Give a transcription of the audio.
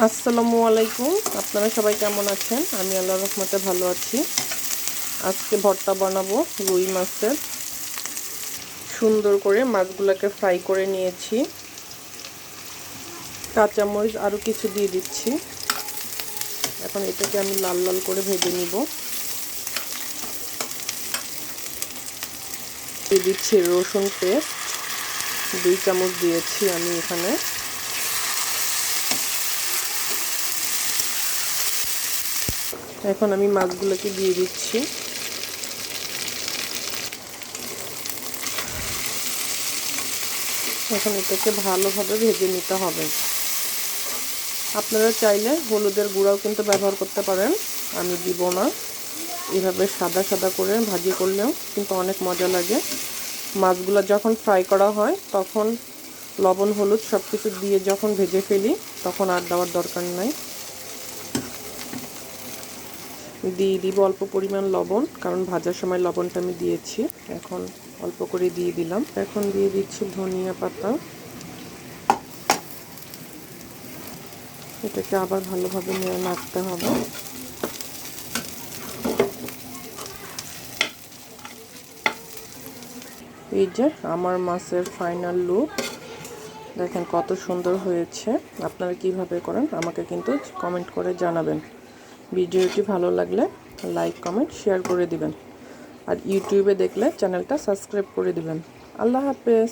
আসসালামু আলাইকুম। আপনারা সবাই কেমন আছেন? আমি আল্লাহ রহমতে ভালো আছি। আজকে ভর্তা বানাবো রুই মাছের। সুন্দর করে মাছগুলোকে ফ্রাই করে নিয়েছি। কাঁচামরিচ আরও কিছু দিয়ে দিচ্ছি। এখন এটাকে আমি লাল লাল করে ভেজে নিব। দিয়ে দিচ্ছি রসুন পেস্ট। দুই চামচ দিয়েছি আমি এখানে। এখন আমি মাছগুলোকে দিয়ে দিচ্ছি। এখন এটাকে ভালোভাবে ভেজে নিতে হবে। আপনারা চাইলে হলুদের গুঁড়াও কিন্তু ব্যবহার করতে পারেন, আমি দিব না। এভাবে সাদা সাদা করে ভাজি করলেও কিন্তু অনেক মজা লাগে। মাছগুলো যখন ফ্রাই করা হয়, তখন লবণ, হলুদ সব কিছু দিয়ে যখন ভেজে ফেলি, তখন আর দেওয়ার দরকার নাই। দিয়ে দিব অল্প পরিমাণ লবণ, কারণ ভাজার সময় লবণটা আমি দিয়েছি। এখন অল্প করে দিয়ে দিলাম। এখন দিয়ে দিচ্ছি ধনিয়া পাতা। এটাকে আবার ভালোভাবে নিয়ে নাড়তে হবে। এই যে আমার মাছের ফাইনাল লুক দেখেন কত সুন্দর হয়েছে। আপনারা কীভাবে করেন আমাকে কিন্তু কমেন্ট করে জানাবেন। ভিডিওটি ভালো লাগলে লাইক, কমেন্ট, শেয়ার করে দিবেন। আর ইউটিউবে দেখলে চ্যানেলটা সাবস্ক্রাইব করে দিবেন। আল্লাহ হাফেজ।